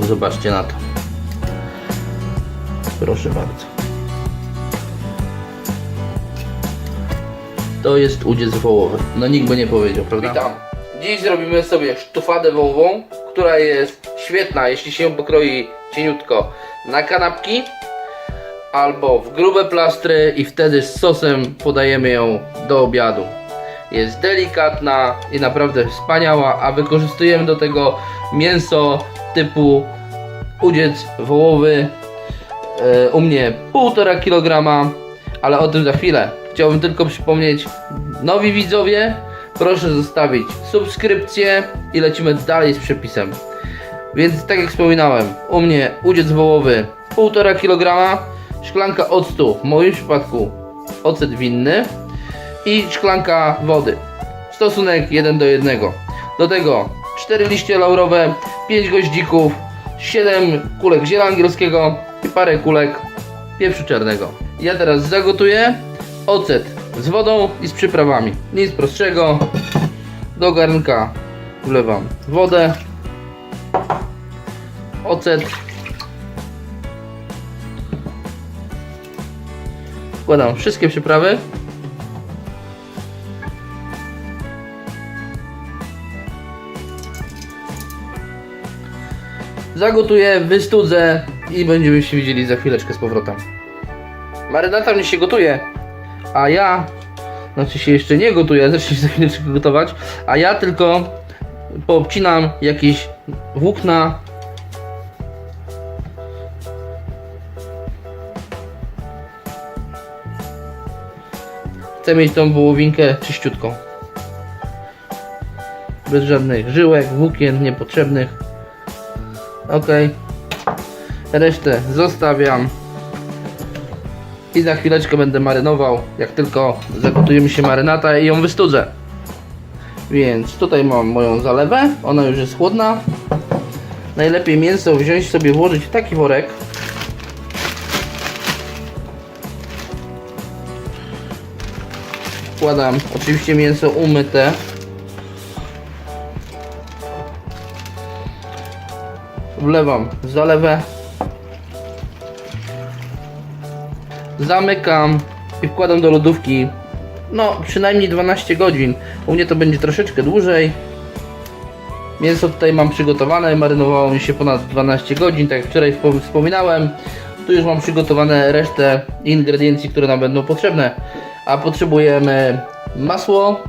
Zobaczcie na to. Proszę bardzo. To jest udziec wołowy. No nikt by nie powiedział, prawda? Witam. Dziś zrobimy sobie sztufadę wołową, która jest świetna, jeśli się ją pokroi cieniutko na kanapki albo w grube plastry i wtedy z sosem podajemy ją do obiadu. Jest delikatna i naprawdę wspaniała, a wykorzystujemy do tego mięso typu udziec wołowy. E, u mnie 1,5 kg, ale o tym za chwilę. Chciałbym tylko przypomnieć, nowi widzowie, proszę zostawić subskrypcję i lecimy dalej z przepisem. Więc tak jak wspominałem, u mnie udziec wołowy 1,5 kg, szklanka octu, w moim przypadku ocet winny i szklanka wody. Stosunek 1 do 1. Do tego 4 liście laurowe, 5 goździków, 7 kulek ziela angielskiego i parę kulek pieprzu czarnego. Ja teraz zagotuję ocet z wodą i z przyprawami. Nic prostszego. Do garnka wlewam wodę, ocet, wkładam wszystkie przyprawy Zagotuję, wystudzę i będziemy się widzieli za chwileczkę z powrotem. Marynata mnie się gotuje, a ja, znaczy się jeszcze nie gotuje, zacznie się za chwileczkę gotować, a ja tylko poobcinam jakieś włókna. Chcę mieć tą wołowinkę czyściutką. Bez żadnych żyłek, włókien niepotrzebnych. Ok. Resztę zostawiam. I za chwileczkę będę marynował. Jak tylko zagotuje mi się marynata i ją wystudzę. Więc tutaj mam moją zalewę. Ona już jest chłodna. Najlepiej mięso wziąć sobie, włożyć w taki worek. Wkładam oczywiście mięso umyte. Wlewam zalewę. Zamykam i wkładam do lodówki no przynajmniej 12 godzin. U mnie to będzie troszeczkę dłużej. Mięso tutaj mam przygotowane marynowało mi się ponad 12 godzin tak jak wczoraj wspom- wspominałem. Tu już mam przygotowane resztę ingrediencji które nam będą potrzebne. A potrzebujemy masło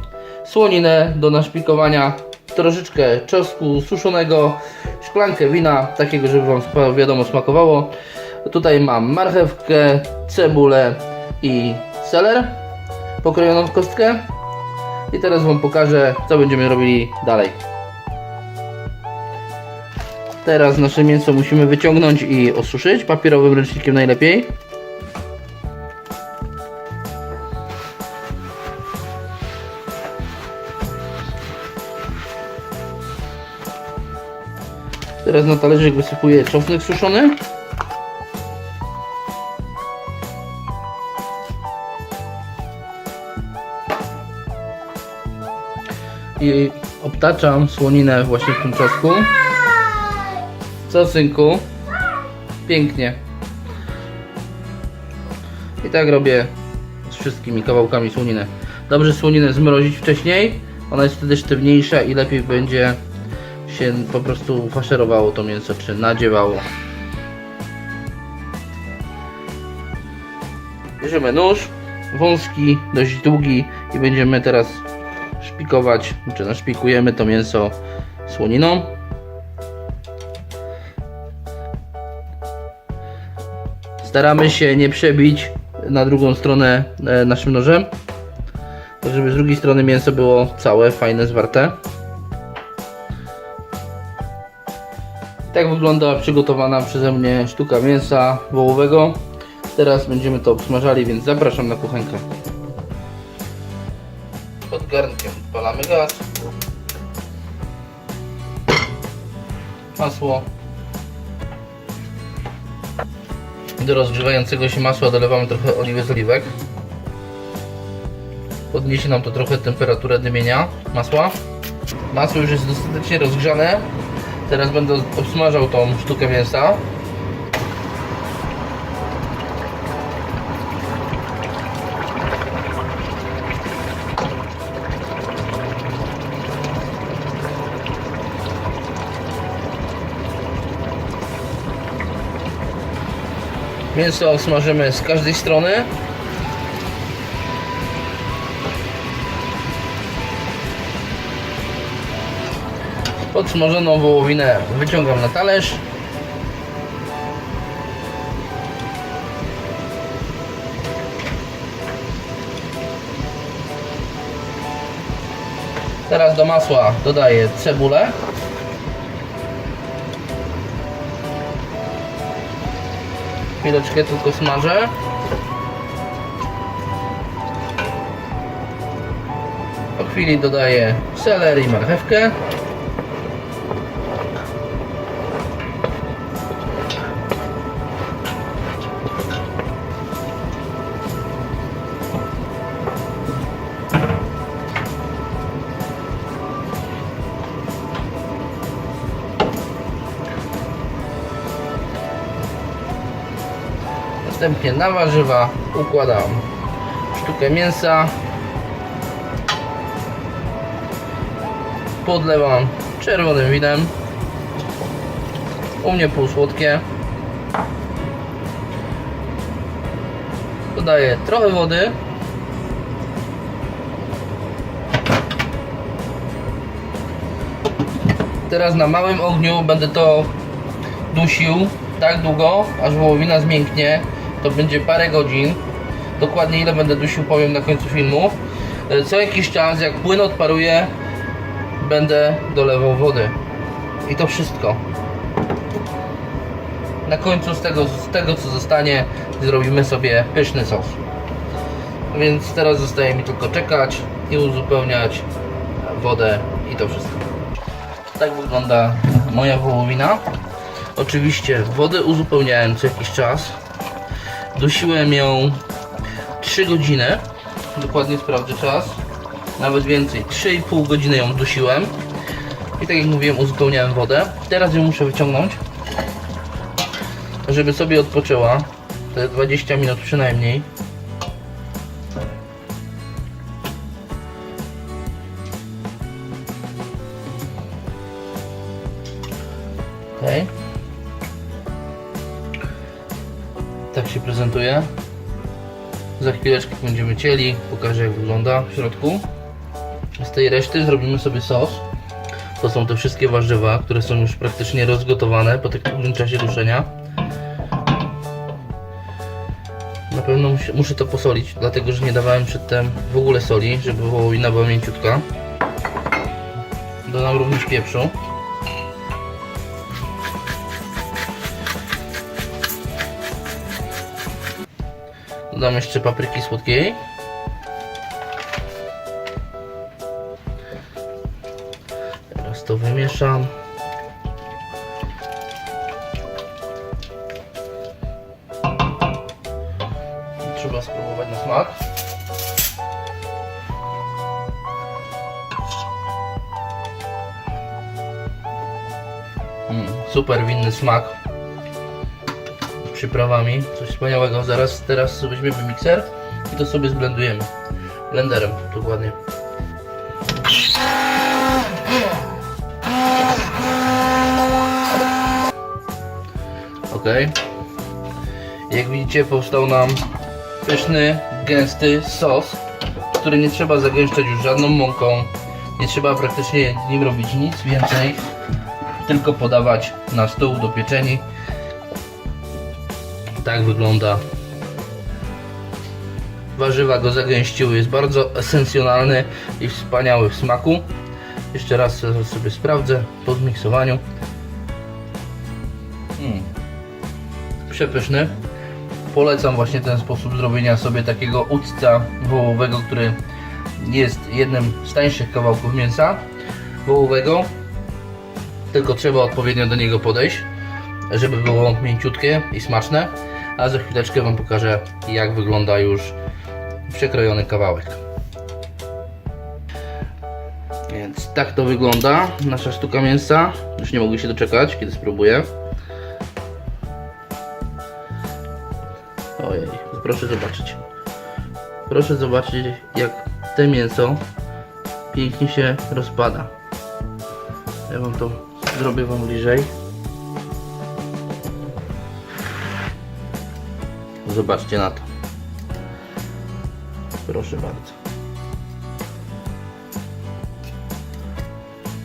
słoninę do naszpikowania troszeczkę czosnku suszonego, szklankę wina, takiego, żeby Wam wiadomo smakowało. Tutaj mam marchewkę, cebulę i seler pokrojoną w kostkę. I teraz Wam pokażę, co będziemy robili dalej. Teraz nasze mięso musimy wyciągnąć i osuszyć, papierowym ręcznikiem najlepiej. Teraz na talerzyk wysypuję czosnek suszony. I obtaczam słoninę właśnie w tym czosnku. Co synku? Pięknie. I tak robię z wszystkimi kawałkami słoniny. Dobrze słoninę zmrozić wcześniej. Ona jest wtedy sztywniejsza i lepiej będzie się po prostu faszerowało to mięso, czy nadziewało. Bierzemy nóż, wąski, dość długi i będziemy teraz szpikować, czy naszpikujemy to mięso słoniną. Staramy się nie przebić na drugą stronę e, naszym nożem, żeby z drugiej strony mięso było całe, fajne, zwarte. Tak wygląda przygotowana przeze mnie sztuka mięsa wołowego. Teraz będziemy to obsmażali, więc zapraszam na kuchenkę. Pod garnkiem odpalamy gaz. Masło. Do rozgrzewającego się masła dolewamy trochę oliwy z oliwek. Podniesie nam to trochę temperaturę dymienia masła. Masło już jest dostatecznie rozgrzane. Teraz będę obsmażał tą sztukę mięsa. Mięso smażymy z każdej strony. Podsmażoną wołowinę wyciągam na talerz. Teraz do masła dodaję cebulę. Chwileczkę tylko smażę. Po chwili dodaję seler i marchewkę. Następnie na warzywa układam sztukę mięsa. Podlewam czerwonym winem. U mnie półsłodkie. Dodaję trochę wody. Teraz na małym ogniu będę to dusił tak długo, aż wołowina zmięknie. To będzie parę godzin. Dokładnie ile będę dusił powiem na końcu filmu. E, Co jakiś czas, jak płyn odparuje, będę dolewał wody. I to wszystko. Na końcu z tego, z tego co zostanie, zrobimy sobie pyszny sos. Więc teraz zostaje mi tylko czekać i uzupełniać wodę i to wszystko. Tak wygląda moja wołowina. Oczywiście wodę uzupełniałem co jakiś czas. Dusiłem ją 3 godziny. Dokładnie sprawdzę czas. Nawet więcej. 3,5 godziny ją dusiłem. I tak jak mówiłem, uzupełniałem wodę. Teraz ją muszę wyciągnąć. Żeby sobie odpoczęła. Te 20 minut przynajmniej. Chwileczkę będziemy cieli. Pokażę jak wygląda w środku. Z tej reszty zrobimy sobie sos. To są te wszystkie warzywa, które są już praktycznie rozgotowane po tak długim czasie duszenia. Na pewno muszę to posolić, dlatego że nie dawałem przedtem w ogóle soli, żeby wołowina była mięciutka. Dodam również pieprzu. Dodam jeszcze papryki słodkiej. Teraz to wymieszam. Trzeba spróbować na smak. Mm, super winny smak przyprawami, coś wspaniałego. Zaraz teraz weźmiemy mikser i to sobie zblendujemy. Blenderem dokładnie. Ok. Jak widzicie powstał nam pyszny, gęsty sos, który nie trzeba zagęszczać już żadną mąką. Nie trzeba praktycznie nim robić nic więcej, tylko podawać na stół do pieczeni. Tak wygląda. Warzywa go zagęściły, jest bardzo esencjonalny i wspaniały w smaku. Jeszcze raz sobie sprawdzę po zmiksowaniu. Mm. Przepyszny. Polecam właśnie ten sposób zrobienia sobie takiego ucca wołowego, który jest jednym z tańszych kawałków mięsa wołowego. Tylko trzeba odpowiednio do niego podejść, żeby było mięciutkie i smaczne. A za chwileczkę Wam pokażę, jak wygląda już przekrojony kawałek. Więc tak to wygląda, nasza sztuka mięsa. Już nie mogę się doczekać, kiedy spróbuję. Ojej, proszę zobaczyć. Proszę zobaczyć, jak te mięso pięknie się rozpada. Ja wam to zrobię wam bliżej. Zobaczcie na to. Proszę bardzo.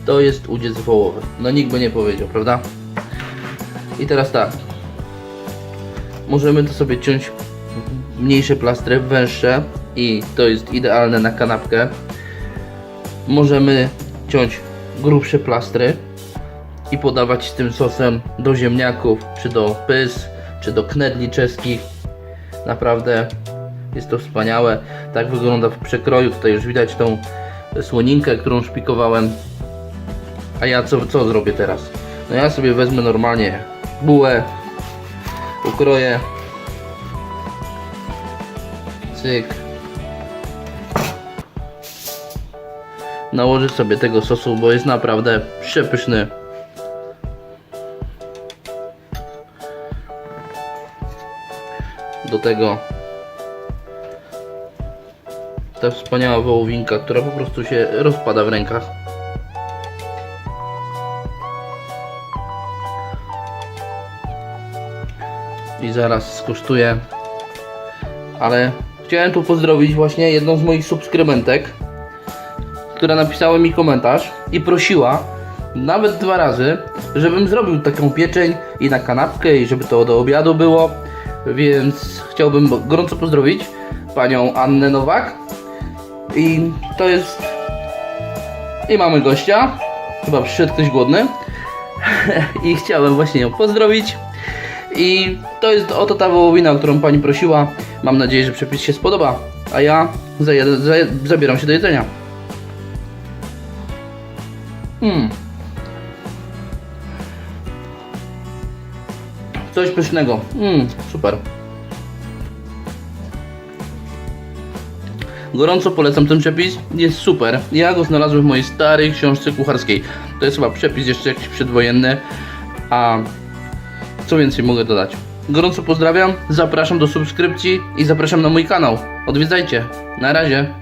To jest udziec wołowy. No nikt by nie powiedział, prawda? I teraz tak. Możemy to sobie ciąć mniejsze plastry, węższe i to jest idealne na kanapkę. Możemy ciąć grubsze plastry i podawać z tym sosem do ziemniaków, czy do pys, czy do knedli czeskich. Naprawdę jest to wspaniałe. Tak wygląda w przekroju. Tutaj już widać tą słoninkę, którą szpikowałem. A ja co, co zrobię teraz? No ja sobie wezmę normalnie bułę, ukroję. Cyk. Nałożę sobie tego sosu, bo jest naprawdę przepyszny. Do tego ta wspaniała wołowinka, która po prostu się rozpada w rękach. I zaraz skosztuję. Ale chciałem tu pozdrowić właśnie jedną z moich subskrybentek, która napisała mi komentarz i prosiła nawet dwa razy, żebym zrobił taką pieczeń i na kanapkę i żeby to do obiadu było. Więc chciałbym gorąco pozdrowić panią Annę Nowak. I to jest. I mamy gościa. Chyba przyszedł ktoś głodny. I chciałem właśnie ją pozdrowić. I to jest oto ta wołowina, o którą pani prosiła. Mam nadzieję, że przepis się spodoba. A ja zabieram się do jedzenia. Hmm. Coś pysznego. Mm, super. Gorąco polecam ten przepis, jest super. Ja go znalazłem w mojej starej książce kucharskiej. To jest chyba przepis jeszcze jakiś przedwojenny, a co więcej mogę dodać. Gorąco pozdrawiam, zapraszam do subskrypcji i zapraszam na mój kanał. Odwiedzajcie. Na razie.